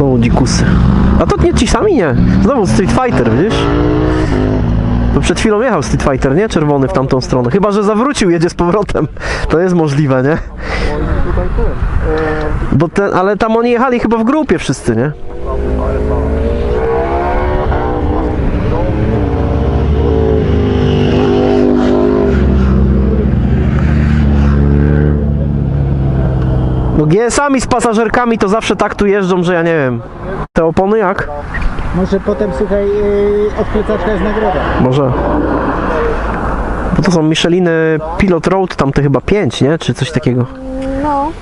Znowu dzikusy. A to nie ci sami nie. Znowu Street Fighter, widzisz? To przed chwilą jechał Street Fighter, nie? Czerwony w tamtą stronę. Chyba, że zawrócił, jedzie z powrotem. To jest możliwe, nie? Bo ten, ale tam oni jechali chyba w grupie wszyscy, nie? GS-ami z pasażerkami to zawsze tak tu jeżdżą, że ja nie wiem. Te opony jak? Może potem, słuchaj, yy, od plecaczka jest nagroda. Może. Bo to są Micheliny Pilot Road, tam te chyba 5, nie? Czy coś takiego. No,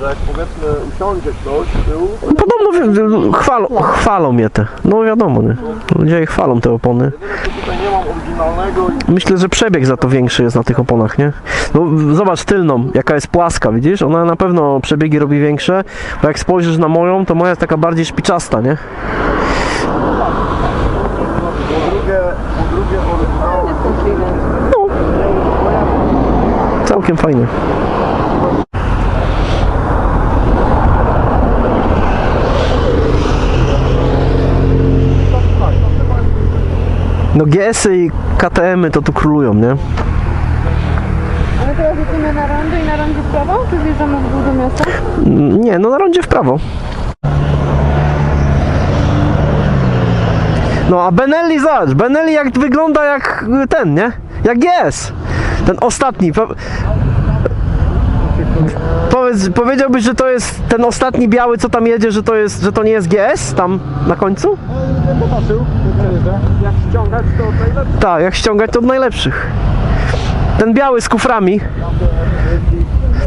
że jak powiedzmy usiądzie ktoś z tyłu, No Podobno wi- chwalą, chwalą mnie te. No wiadomo, nie? Ludzie chwalą te opony. tutaj nie mam oryginalnego i Myślę, że przebieg za to większy jest na tych oponach, nie? No, w- zobacz tylną, jaka jest płaska, widzisz? Ona na pewno przebiegi robi większe, bo jak spojrzysz na moją, to moja jest taka bardziej szpiczasta, nie? po drugie, po drugie oryginalne. jest to chwilę. Całkiem fajnie. No GS-y i KTM-y to tu królują, nie? Ale teraz jedziemy na rondę i na rondzie w prawo? Czy zjeżdżamy w dół do miasta? Mm, Nie, no na rondzie w prawo. No a Benelli, zobacz, Benelli jak wygląda jak y, ten, nie? Jak GS. Ten ostatni. Powiedz, powiedziałbyś, że to jest ten ostatni biały, co tam jedzie, że to jest, że to nie jest GS tam na końcu? Zobaczył, jak ściągać to najlepiej. Tak, jak ściągać to od najlepszych. Ten biały z kuframi.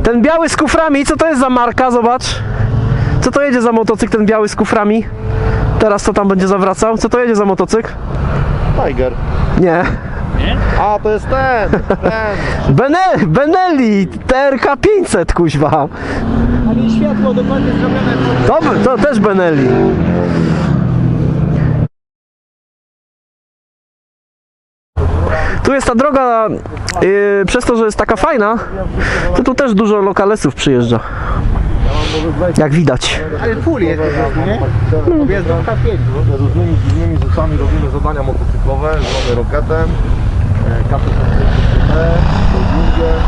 Ten biały z kuframi, co to jest za marka? Zobacz. Co to jedzie za motocykl, ten biały z kuframi? Teraz co tam będzie zawracał? Co to jedzie za motocykl? Tiger. Nie. A, to jest ten, ten. Bene Benelli TRK 500, kuźwa. Ale światło dokładnie zrobione. To, to też Benelli. Tu jest ta droga, yy, przez to, że jest taka fajna, to tu też dużo lokalesów przyjeżdża. Jak widać. Ale full jest nie? Objeżdżą K5. Z różnymi dziwnymi rzeczami robimy zadania motocyklowe, zwany roketem, e, KP-100, holdingiem.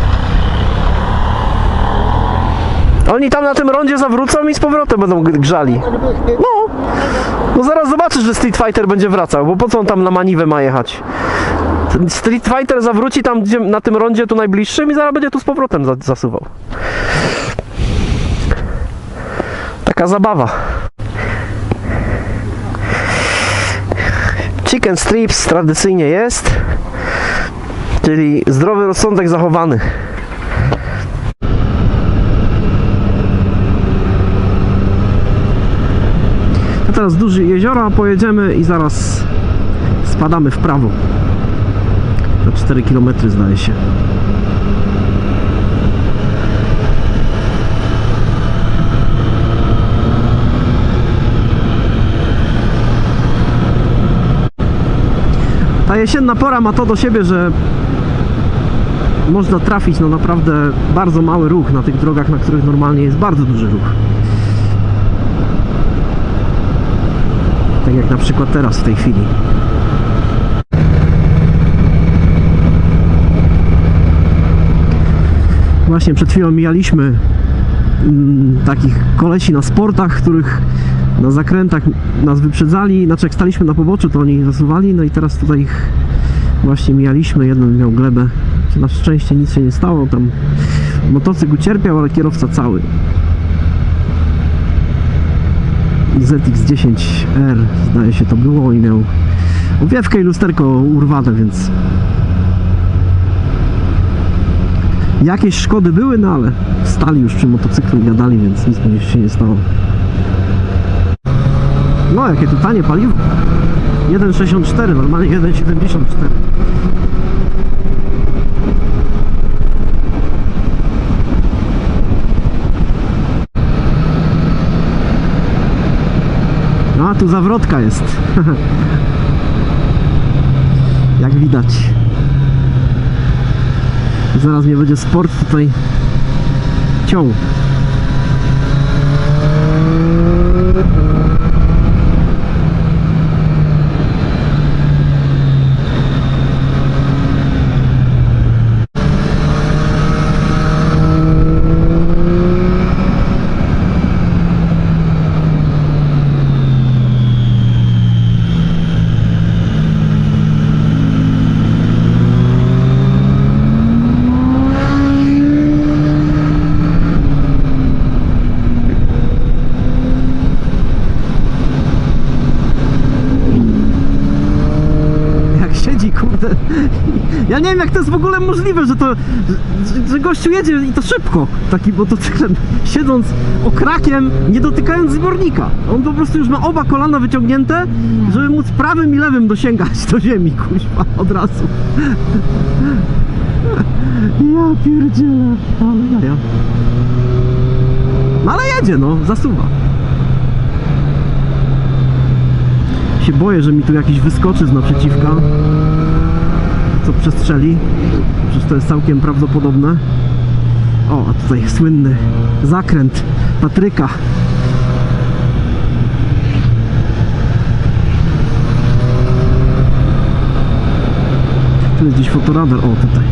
Oni tam na tym rondzie zawrócą i z powrotem będą grzali. No. No zaraz zobaczysz, że Street Fighter będzie wracał, bo po co on tam na maniwę ma jechać? Street Fighter zawróci tam gdzie, na tym rondzie tu najbliższym i zaraz będzie tu z powrotem za, zasuwał. Taka zabawa. Chicken strips tradycyjnie jest, czyli zdrowy rozsądek zachowany. Teraz duży jeziora, pojedziemy i zaraz spadamy w prawo. Na 4 km zdaje się. Ta jesienna pora ma to do siebie, że można trafić na naprawdę bardzo mały ruch na tych drogach, na których normalnie jest bardzo duży ruch. Tak jak na przykład teraz w tej chwili. Właśnie przed chwilą mijaliśmy mm, takich kolesi na sportach, których na zakrętach nas wyprzedzali. Znaczy jak staliśmy na poboczu, to oni zasuwali, no i teraz tutaj ich właśnie mijaliśmy. Jeden miał glebę. Na szczęście nic się nie stało. Tam motocykl ucierpiał, ale kierowca cały. ZX-10R zdaje się to było i miał owiewkę i lusterko urwane, więc jakieś szkody były, no ale stali już przy motocyklu i gadali, więc nic mu się nie stało. No, jakie tu tanie paliwo. 1,64, normalnie 1,74. Tu zawrotka jest. Jak widać. Zaraz mnie będzie sport tutaj ciął. Ja nie wiem jak to jest w ogóle możliwe, że to, że, że gościu jedzie i to szybko, taki motocyklem, siedząc okrakiem, nie dotykając zbiornika. On po prostu już ma oba kolana wyciągnięte, żeby móc prawym i lewym dosięgać do ziemi, kuźwa, od razu. Ja pierdzielę, ale jaja. No ale jedzie, no, zasuwa. Się boję, że mi tu jakiś wyskoczy z naprzeciwka, co przestrzeli. Przecież to jest całkiem prawdopodobne. O, a tutaj słynny zakręt Patryka. Tu jest gdzieś fotoradar, o tutaj.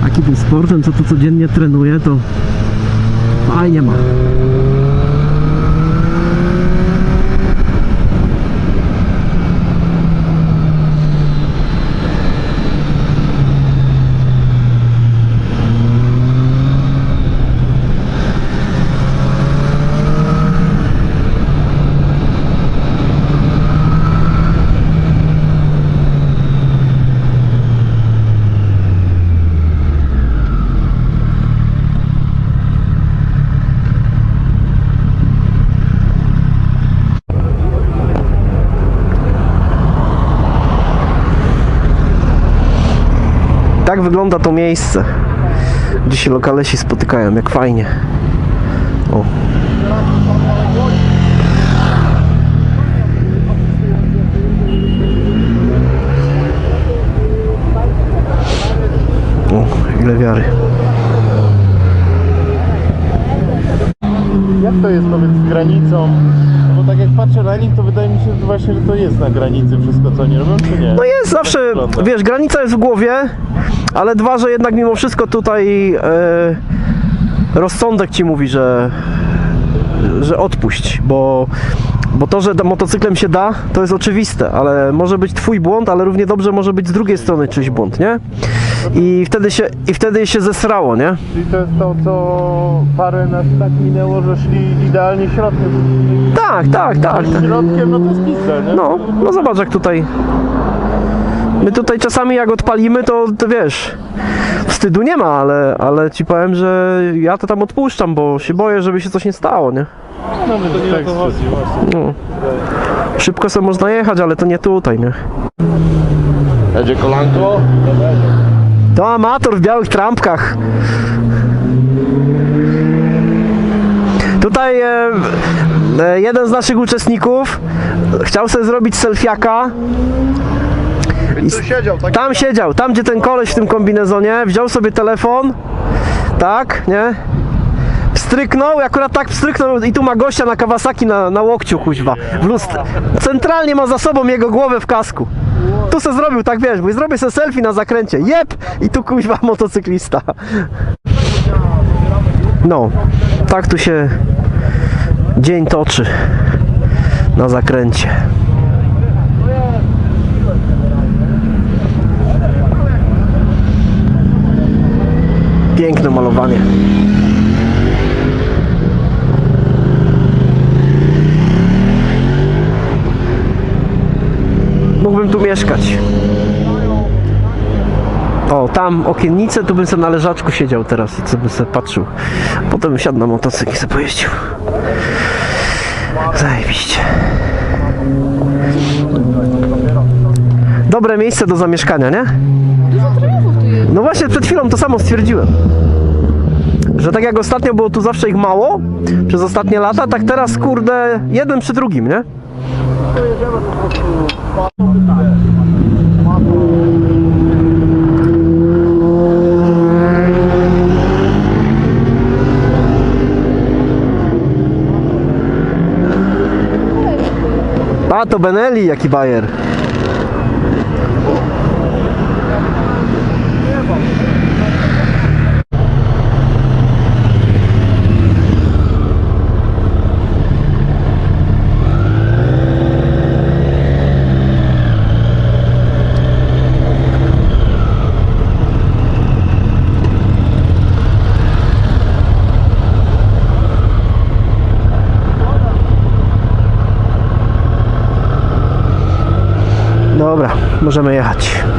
Taki tym sportem, co tu codziennie trenuję, to fajnie ma. Tak wygląda to miejsce, gdzie się lokalesi spotykają, jak fajnie. O. O, ile wiary. Jak to jest powiedz z granicą? Tak jak patrzę na nich, to wydaje mi się że właśnie, że to jest na granicy wszystko co oni robią, czy nie? No jest zawsze, wygląda. wiesz, granica jest w głowie, ale dwa, że jednak mimo wszystko tutaj e, rozsądek ci mówi, że, że odpuść, bo, bo to, że motocyklem się da, to jest oczywiste, ale może być twój błąd, ale równie dobrze może być z drugiej strony czyjś błąd, nie? I wtedy się, i wtedy się zesrało, nie? Czyli to jest to, co parę nas tak minęło, że szli idealnie środkiem. Tak, tak, tak. tak. Środkiem, no to jest pizza, nie? No, no zobacz jak tutaj. My tutaj czasami jak odpalimy, to, to wiesz, wstydu nie ma, ale, ale ci powiem, że ja to tam odpuszczam, bo się boję, żeby się coś nie stało, nie? no, to nie o to chodzi właśnie. No. Szybko sobie można jechać, ale to nie tutaj, nie? Jedzie kolanko? To amator w białych trampkach. Tutaj e, e, jeden z naszych uczestników chciał sobie zrobić selfiaka. I tu siedział, tak? Tam siedział, tam gdzie ten koleś w tym kombinezonie, wziął sobie telefon, tak, nie? Wstryknął, i akurat tak wstryknął i tu ma gościa na Kawasaki na, na łokciu, kuźwa, w. Centralnie ma za sobą jego głowę w kasku. Tu se zrobił, tak wiesz, bo zrobię sobie selfie na zakręcie, jep! I tu kuźwa motocyklista. No, tak tu się dzień toczy na zakręcie. Piękne malowanie. Mógłbym tu mieszkać. O, tam okiennice, tu bym sobie na leżaczku siedział teraz i co bym sobie patrzył. Potem siadł na motocykl i sobie pojeździł. Zajebiście. Dobre miejsce do zamieszkania, nie? Dużo. No właśnie przed chwilą to samo stwierdziłem. Że tak jak ostatnio było tu zawsze ich mało, przez ostatnie lata, tak teraz kurde, jeden przy drugim, nie? A to Benelli, jaki bajer. Możemy jechać.